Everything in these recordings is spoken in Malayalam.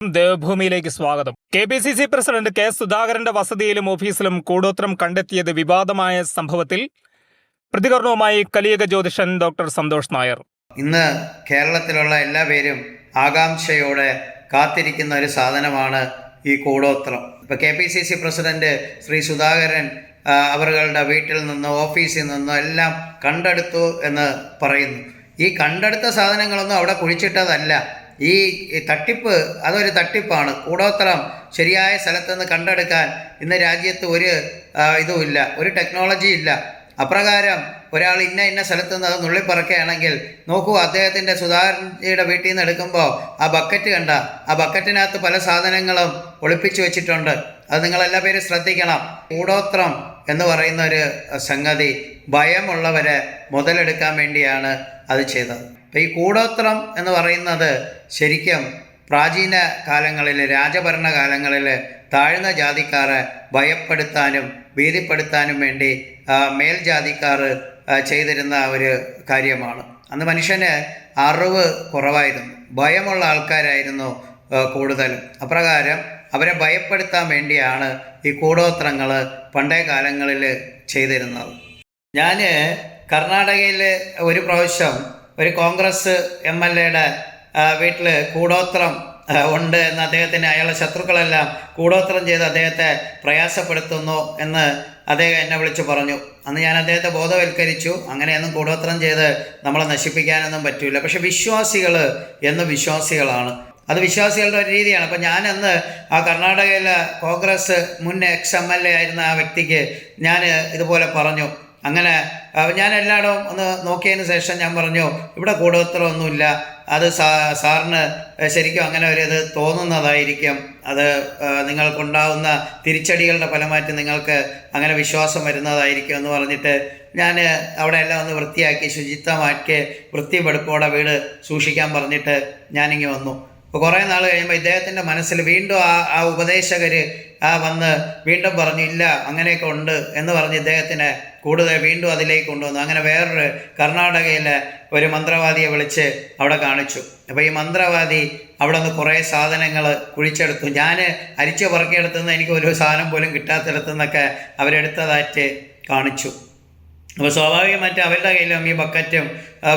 ദേവഭൂമിയിലേക്ക് സ്വാഗതം. K P C C president K സുധാകരന്റെ വസതിയിലും ഓഫീസിലും കൂടോത്രം കണ്ടെത്തിയത് വിവാദമായ സംഭവത്തിൽ പ്രതികരണവുമായി കലിയക ജ്യോതിഷൻ ഡോക്ടർ സന്തോഷ് നായർ. ഇന്ന് കേരളത്തിലുള്ള എല്ലാ പേരും ആകാംക്ഷയോടെ കാത്തിരിക്കുന്ന ഒരു സാധനമാണ് ഈ കൂടോത്രം. ഇപ്പൊ K P C C president Shri Sudhakaran അവരുടെ വീട്ടിൽ നിന്ന് ഓഫീസിൽ നിന്നോ എല്ലാം കണ്ടെടുത്തു എന്ന് പറയുന്നു. ഈ കണ്ടെടുത്ത സാധനങ്ങളൊന്നും അവിടെ കുഴിച്ചിട്ടതല്ല. ഈ തട്ടിപ്പ് അതൊരു തട്ടിപ്പാണ്. കൂടോത്രം ശരിയായ സ്ഥലത്തുനിന്ന് കണ്ടെടുക്കാൻ ഇന്ന് രാജ്യത്ത് ഒരു ഇതുമില്ല ഒരു ടെക്നോളജി ഇല്ല. അപ്രകാരം ഒരാൾ ഇന്ന ഇന്ന സ്ഥലത്ത് നിന്ന് അത് നുള്ളിപ്പറക്കുകയാണെങ്കിൽ നോക്കൂ അദ്ദേഹത്തിന്റെ സുധാകരന്റെ വീട്ടിൽ നിന്ന് എടുക്കുമ്പോൾ ആ ബക്കറ്റ് കണ്ട ആ ബക്കറ്റിനകത്ത് പല സാധനങ്ങളും ഒളിപ്പിച്ചു വെച്ചിട്ടുണ്ട്. അത് നിങ്ങളെല്ലാ പേരും ശ്രദ്ധിക്കണം. കൂടോത്രം എന്ന് പറയുന്ന ഒരു സംഗതി ഭയമുള്ളവരെ മുതലെടുക്കാൻ വേണ്ടിയാണ് അത് ചെയ്തത്. അപ്പോൾ ഈ കൂടോത്രം എന്ന് പറയുന്നത് ശരിക്കും പ്രാചീന കാലങ്ങളിൽ രാജഭരണ കാലങ്ങളിൽ താഴ്ന്ന ജാതിക്കാരെ ഭയപ്പെടുത്താനും ഭീതിപ്പെടുത്താനും വേണ്ടി മേൽജാതിക്കാർ ചെയ്തിരുന്ന ഒരു കാര്യമാണ്. അന്ന് മനുഷ്യന് അറിവ് കുറവായിരുന്നു. ഭയമുള്ള ആൾക്കാരായിരുന്നു കൂടുതലും. അപ്രകാരം അവരെ ഭയപ്പെടുത്താൻ വേണ്ടിയാണ് ഈ കൂടോത്രങ്ങൾ പണ്ടേ കാലങ്ങളിൽ ചെയ്തിരുന്നത്. ഞാൻ കർണാടകയിൽ ഒരു പ്രാവശ്യം ഒരു കോൺഗ്രസ് എം എൽ എയുടെ വീട്ടിൽ കൂടോത്രം ഉണ്ട് എന്ന് അദ്ദേഹത്തിന് അയാളുടെ ശത്രുക്കളെല്ലാം കൂടോത്രം ചെയ്ത് അദ്ദേഹത്തെ പ്രയാസപ്പെടുത്തുന്നു എന്ന് അദ്ദേഹം എന്നെ വിളിച്ച് പറഞ്ഞു. അന്ന് ഞാൻ അദ്ദേഹത്തെ ബോധവൽക്കരിച്ചു. അങ്ങനെയൊന്നും കൂടോത്രം ചെയ്ത് നമ്മളെ നശിപ്പിക്കാനൊന്നും പറ്റില്ല പക്ഷെ വിശ്വാസികൾ എന്ന് വിശ്വാസികളാണ്. അത് വിശ്വാസികളുടെ ഒരു രീതിയാണ്. അപ്പം ഞാൻ അന്ന് ആ കർണാടകയിലെ കോൺഗ്രസ് മുൻ എക്സ് എം എൽ എ ആയിരുന്ന ആ വ്യക്തിക്ക് ഞാൻ ഇതുപോലെ പറഞ്ഞു. അങ്ങനെ ഞാൻ എല്ലായിടവും ഒന്ന് നോക്കിയതിന് ശേഷം ഞാൻ പറഞ്ഞു ഇവിടെ കൂടുതലൊന്നുമില്ല അത് സാ സാറിന് ശരിക്കും അങ്ങനെ ഒരു ഇത് തോന്നുന്നതായിരിക്കും. അത് നിങ്ങൾക്കുണ്ടാവുന്ന തിരിച്ചടികളുടെ ഫലമായിട്ട് നിങ്ങൾക്ക് അങ്ങനെ വിശ്വാസം വരുന്നതായിരിക്കും എന്ന് പറഞ്ഞിട്ട് ഞാൻ അവിടെ എല്ലാം ഒന്ന് വൃത്തിയാക്കി ശുചിത്വമാക്കി വൃത്തിപ്പെടുപ്പോടെ വീട് സൂക്ഷിക്കാൻ പറഞ്ഞിട്ട് ഞാനിങ്ങനെ വന്നു. അപ്പോൾ കുറേ നാൾ കഴിയുമ്പോൾ ഇദ്ദേഹത്തിന്റെ മനസ്സിൽ വീണ്ടും ആ ആ ഉപദേശകർ ആ വന്ന് വീണ്ടും പറഞ്ഞു ഇല്ല അങ്ങനെയൊക്കെ ഉണ്ട് എന്ന് പറഞ്ഞ് ഇദ്ദേഹത്തിനെ കൂടുതൽ വീണ്ടും അതിലേക്ക് കൊണ്ടുവന്നു. അങ്ങനെ വേറൊരു കർണാടകയിലെ ഒരു മന്ത്രവാദിയെ വിളിച്ച് അവിടെ കാണിച്ചു. അപ്പോൾ ഈ മന്ത്രവാദി അവിടെ നിന്ന് കുറേ സാധനങ്ങൾ കുഴിച്ചെടുത്തു. ഞാൻ അരിച്ചു പറക്കിയെടുത്തുനിന്ന് എനിക്ക് ഒരു സാധനം പോലും കിട്ടാത്തിടത്തുനിന്നൊക്കെ അവരെടുത്തതായിട്ട് കാണിച്ചു. അപ്പോൾ സ്വാഭാവികമായിട്ട് അവരുടെ കയ്യിലും ഈ ബക്കറ്റും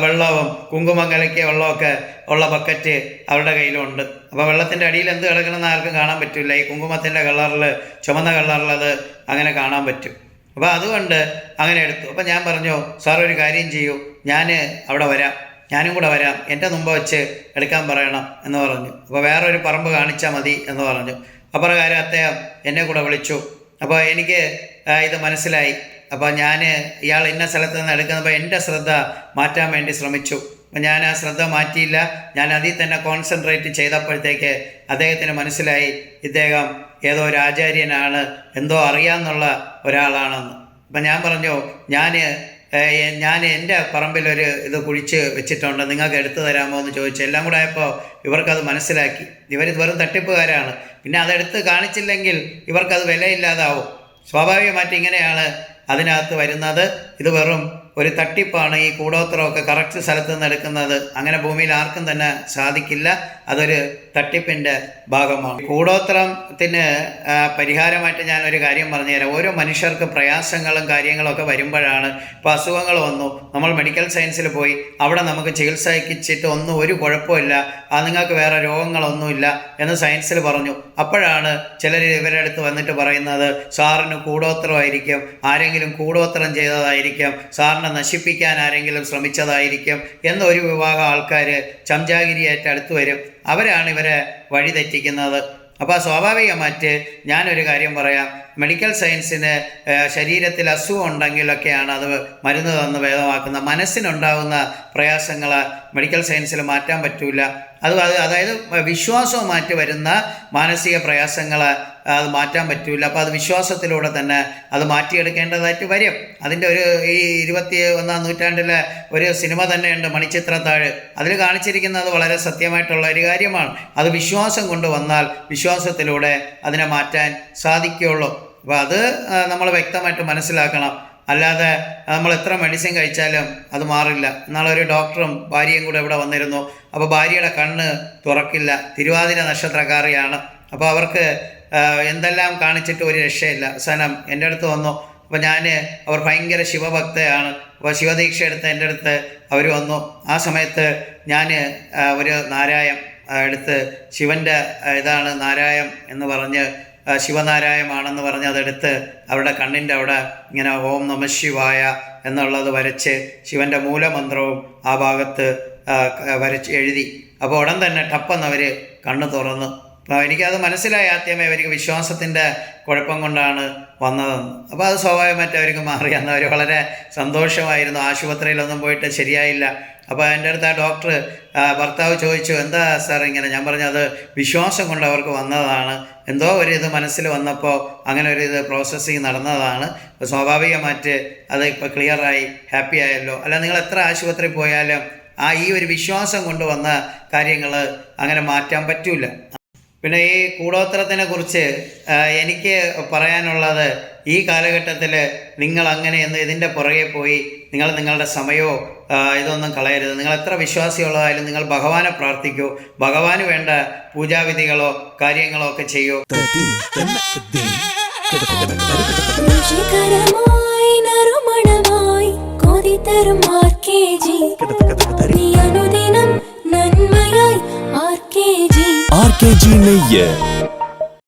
വെള്ളവും കുങ്കുമം കലക്കിയ വെള്ളമൊക്കെ ഉള്ള ബക്കറ്റ് അവരുടെ കയ്യിലുണ്ട്. അപ്പോൾ വെള്ളത്തിന്റെ അടിയിൽ എന്ത് കിടക്കണമെന്ന് ആർക്കും കാണാൻ പറ്റില്ല. ഈ കുങ്കുമത്തിന്റെ കളറിൽ ചുമന്ന കളറിൽ അത് അങ്ങനെ കാണാൻ പറ്റും. അപ്പോൾ അതുകൊണ്ട് അങ്ങനെ എടുത്തു. അപ്പോൾ ഞാൻ പറഞ്ഞു സാർ ഒരു കാര്യം ചെയ്യൂ. ഞാൻ അവിടെ വരാം. ഞാനും കൂടെ വരാം. എന്റെ മുമ്പ് വെച്ച് എടുക്കാൻ പറയണം എന്ന് പറഞ്ഞു. അപ്പോൾ വേറൊരു പറമ്പ് കാണിച്ചാൽ മതി എന്ന് പറഞ്ഞു. അപ്രകാരം അദ്ദേഹം എന്നെ കൂടെ വിളിച്ചു. അപ്പോൾ എനിക്ക് ഇത് മനസ്സിലായി. അപ്പോൾ ഞാൻ ഇയാൾ ഇന്ന സ്ഥലത്ത് നിന്ന് എടുക്കുന്നപ്പോൾ എന്റെ ശ്രദ്ധ മാറ്റാൻ വേണ്ടി ശ്രമിച്ചു. ഞാൻ ആ ശ്രദ്ധ മാറ്റിയില്ല. ഞാൻ അതിൽ തന്നെ കോൺസെൻട്രേറ്റ് ചെയ്തപ്പോഴത്തേക്ക് അദ്ദേഹത്തിന് മനസ്സിലായി ഇദ്ദേഹം ഏതോ ഒരു ആചാര്യനാണ് എന്തോ അറിയാമെന്നുള്ള ഒരാളാണെന്ന്. അപ്പം ഞാൻ പറഞ്ഞു ഞാൻ ഞാൻ എന്റെ പറമ്പിലൊരു ഇത് കുഴിച്ച് വെച്ചിട്ടുണ്ട് നിങ്ങൾക്ക് എടുത്തു തരാമോ എന്ന് ചോദിച്ചു. എല്ലാം കൂടെ ആയപ്പോൾ ഇവർക്കത് മനസ്സിലാക്കി. ഇവർ വെറും തട്ടിപ്പുകാരാണ്. പിന്നെ അതെടുത്ത് കാണിച്ചില്ലെങ്കിൽ ഇവർക്കത് വിലയില്ലാതാവും. സ്വാഭാവികമായിട്ട് ഇങ്ങനെയാണ് അതിനകത്ത് വരുന്നത് ഇത് വെറും ഒരു തട്ടിപ്പാണ് ഈ കൂടോത്രമൊക്കെ കറക്റ്റ് സ്ഥലത്ത് നിന്ന് എടുക്കുന്നത്. അങ്ങനെ ഭൂമിയിൽ ആർക്കും തന്നെ സാധിക്കില്ല. അതൊരു തട്ടിപ്പിന്റെ ഭാഗമാണ്. കൂടോത്രത്തിന് പരിഹാരമായിട്ട് ഞാൻ ഒരു കാര്യം പറഞ്ഞുതരാം. ഓരോ മനുഷ്യർക്ക് പ്രയാസങ്ങളും കാര്യങ്ങളൊക്കെ വരുമ്പോഴാണ് ഇപ്പോൾ അസുഖങ്ങൾ വന്നു. നമ്മൾ മെഡിക്കൽ സയൻസിൽ പോയി. അവിടെ നമുക്ക് ചികിത്സിച്ചിട്ട് ഒന്നും ഒരു കുഴപ്പമില്ല ആ നിങ്ങൾക്ക് വേറെ രോഗങ്ങളൊന്നുമില്ല എന്ന് സയൻസിൽ പറഞ്ഞു. അപ്പോഴാണ് ചിലർ ഇവരുടെ അടുത്ത് വന്നിട്ട് പറയുന്നത് സാറിന് കൂടോത്രമായിരിക്കും. ആരെങ്കിലും കൂടോത്രം ചെയ്തതായിരിക്കും. സാറിനെ നശിപ്പിക്കാൻ ആരെങ്കിലും ശ്രമിച്ചതായിരിക്കും എന്നൊരു വിഭാഗം ആൾക്കാർ ചംചാഗിരിയായിട്ട് അടുത്ത് വരും. അവരാണ് ഇവരെ വഴിതെറ്റിക്കുന്നത്. അപ്പോൾ സ്വാഭാവികമായിട്ട് ഞാനൊരു കാര്യം പറയാം. മെഡിക്കൽ സയൻസിന് ശരീരത്തിൽ അസുഖം ഉണ്ടെങ്കിലൊക്കെയാണ് അത് മരുന്ന് തന്ന് ഭേദമാക്കുന്നത് മനസ്സിനുണ്ടാകുന്ന പ്രയാസങ്ങൾ മെഡിക്കൽ സയൻസിൽ മാറ്റാൻ പറ്റില്ല അത് അത് അതായത് വിശ്വാസവുമായിട്ട് വരുന്ന മാനസിക പ്രയാസങ്ങൾ അത് മാറ്റാൻ പറ്റില്ല അപ്പോൾ അത് വിശ്വാസത്തിലൂടെ തന്നെ അത് മാറ്റിയെടുക്കേണ്ടതായിട്ട് വരും. അതിന്റെ ഒരു ഈ ഇരുപത്തി ഒന്നാം നൂറ്റാണ്ടിലെ ഒരു സിനിമ തന്നെയുണ്ട് മണിച്ചിത്രത്താഴ്. അതിൽ കാണിച്ചിരിക്കുന്നത് വളരെ സത്യമായിട്ടുള്ള ഒരു കാര്യമാണ്. അത് വിശ്വാസം കൊണ്ട് വന്നാൽ വിശ്വാസത്തിലൂടെ അതിനെ മാറ്റാൻ സാധിക്കുകയുള്ളൂ. അപ്പോൾ അത് നമ്മൾ വ്യക്തമായിട്ട് മനസ്സിലാക്കണം. അല്ലാതെ നമ്മൾ എത്ര മെഡിസിൻ കഴിച്ചാലും അത് മാറില്ല. എന്നാൽ ഒരു ഡോക്ടറും ഭാര്യയും കൂടെ ഇവിടെ വന്നിരുന്നു. അപ്പോൾ ഭാര്യയുടെ കണ്ണ് തുറക്കില്ല. തിരുവാതിര നക്ഷത്രക്കാരിയാണ്. അപ്പോൾ അവർക്ക് എന്തെല്ലാം കാണിച്ചിട്ട് ഒരു രക്ഷയില്ല. അവസാനം എന്റെ അടുത്ത് വന്നു. അപ്പോൾ ഞാൻ അവർ ഭയങ്കര ശിവഭക്തയാണ്. അപ്പോൾ ശിവദീക്ഷ എടുത്ത് എന്റെ അടുത്ത് അവർ വന്നു. ആ സമയത്ത് ഞാൻ ഒരു നാരായം എടുത്ത് ശിവന്റെ ഇതാണ് നാരായം എന്ന് പറഞ്ഞ് ശിവനാരായമാണെന്ന് പറഞ്ഞ് അതെടുത്ത് അവരുടെ കണ്ണിന്റെ അവിടെ ഇങ്ങനെ ഓം നമ ശിവായ എന്നുള്ളത് വരച്ച് ശിവന്റെ മൂലമന്ത്രവും ആ ഭാഗത്ത് വരച്ച് എഴുതി. അപ്പോൾ ഉടൻ തന്നെ ടപ്പെന്നവർ കണ്ണ് തുറന്നു. അപ്പോൾ എനിക്കത് മനസ്സിലായി ആദ്യമേ അവർക്ക് വിശ്വാസത്തിന്റെ കുഴപ്പം കൊണ്ടാണ് വന്നതെന്ന്. അപ്പോൾ അത് സ്വാഭാവികമായിട്ട് അവർക്ക് മാറി. അന്ന് അവർ വളരെ സന്തോഷമായിരുന്നു. ആശുപത്രിയിലൊന്നും പോയിട്ട് ശരിയായില്ല. അപ്പോൾ എന്റെ അടുത്ത് ആ ഡോക്ടർ ഭർത്താവ് ചോദിച്ചു എന്താ സാർ ഇങ്ങനെ? ഞാൻ പറഞ്ഞു അത് വിശ്വാസം കൊണ്ട് അവർക്ക് വന്നതാണ്. എന്തോ ഒരു ഇത് മനസ്സിൽ വന്നപ്പോൾ അങ്ങനെ ഒരു ഇത് പ്രോസസ്സിങ് നടന്നതാണ്. അപ്പോൾ സ്വാഭാവികമായിട്ട് അത് ഇപ്പോൾ ക്ലിയറായി ഹാപ്പി ആയല്ലോ. അല്ല നിങ്ങൾ എത്ര ആശുപത്രി പോയാലും ആ ഈ ഒരു വിശ്വാസം കൊണ്ട് വന്ന കാര്യങ്ങൾ അങ്ങനെ മാറ്റാൻ പറ്റൂല. പിന്നെ ഈ കൂടോത്രത്തിനെ കുറിച്ച് എനിക്ക് പറയാനുള്ളത് ഈ കാലഘട്ടത്തിൽ നിങ്ങൾ അങ്ങനെ എന്ന് ഇതിന്റെ പുറകെ പോയി നിങ്ങൾ നിങ്ങളുടെ സമയമോ ഇതൊന്നും കളയരുത്. നിങ്ങൾ എത്ര വിശ്വാസിയുള്ളതായാലും നിങ്ങൾ ഭഗവാനെ പ്രാർത്ഥിക്കൂ. ഭഗവാന് വേണ്ട പൂജാവിധികളോ കാര്യങ്ങളോ ഒക്കെ ചെയ്യൂ ും. അനുദിനം നന്മയായി R K G R K G നെയ്യ്